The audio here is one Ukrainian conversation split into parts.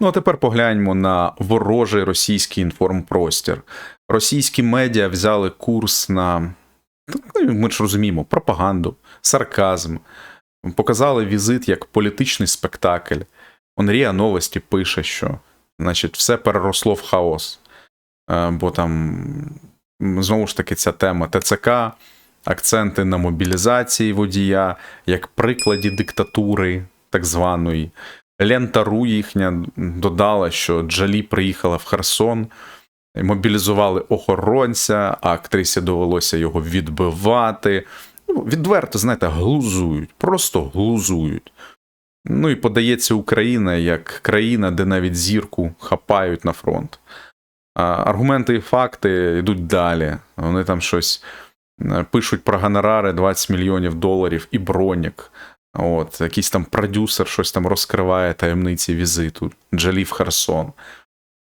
Ну а тепер погляньмо на ворожий російський інформпростір. Російські медіа взяли курс на, ну, ми ж розуміємо, пропаганду, сарказм. Показали візит як політичний спектакль. Онрія Новості пише, що значить, все переросло в хаос. Е, Бо там знову ж таки ця тема ТЦК, акценти на мобілізації водія, як прикладі диктатури так званої. Лента.ру їхня додала, що Джалі приїхала в Херсон, мобілізували охоронця, а актрисі довелося його відбивати. Ну, відверто, знаєте, глузують, просто глузують. Ну і подається Україна як країна, де навіть зірку хапають на фронт. А аргументи і факти йдуть далі. Вони там щось е, пишуть про гонорари 20 мільйонів доларів і бронік. От, якийсь там продюсер щось там розкриває таємниці візиту, Джалі в Херсон.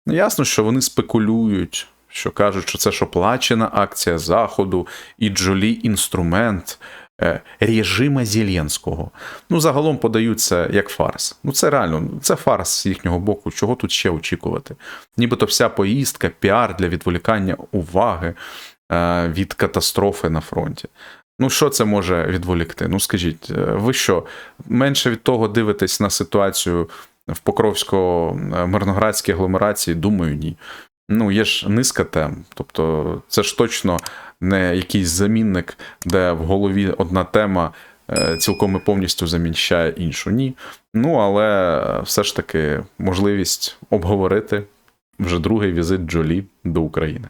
Ну, ясно, що вони спекулюють, що кажуть, що це ж оплачена акція Заходу і Джолі інструмент е, режима Зеленського. Ну, загалом подаються як фарс. Ну, це реально, це фарс з їхнього боку. Чого тут ще очікувати? Нібито вся поїздка, піар для відволікання уваги е, від катастрофи на фронті. Ну, що це може відволікти? Ну, скажіть, е, ви що, менше від того дивитесь на ситуацію в Покровсько-Мирноградській агломерації? Думаю, ні. Ну, є ж низка тем. Тобто, це ж точно не якийсь замінник, де в голові одна тема е, цілком і повністю заміщає іншу. Ні. Ну, але все ж таки можливість обговорити вже другий візит Джолі до України.